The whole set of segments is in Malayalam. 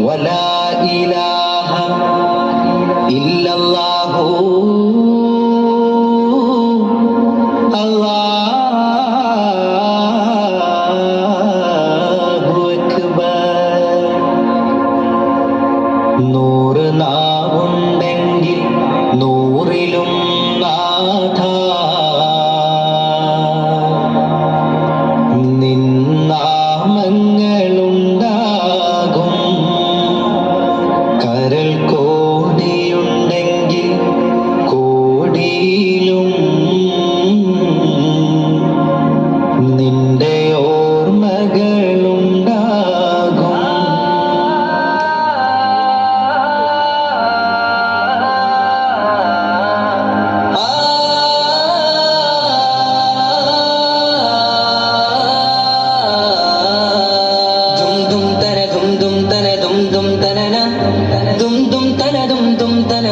ولا إله إلا الله الله أكبر نور ناون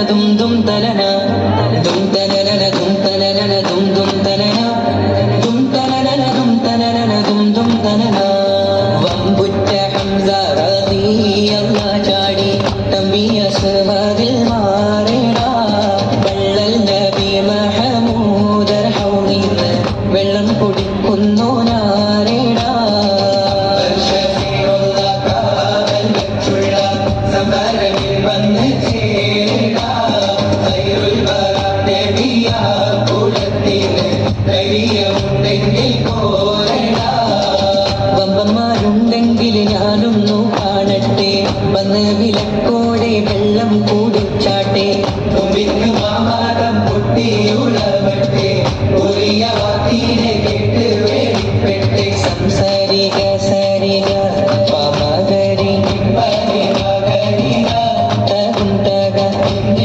ദും ദും തനന ദും തലന ദും തനനന ദും ദും തലന. ദും തലന ദും തനനന ദും ദും തനന വമ്പുറ്റ ഹംസ റളിയല്ല ചാടി. തമ്പിയ സുമതിൽ മാറിട വെള്ളൽ നബി മഹമൂദർ ഹൗമിന്ന് വെള്ളം കുടിക്കുന്നു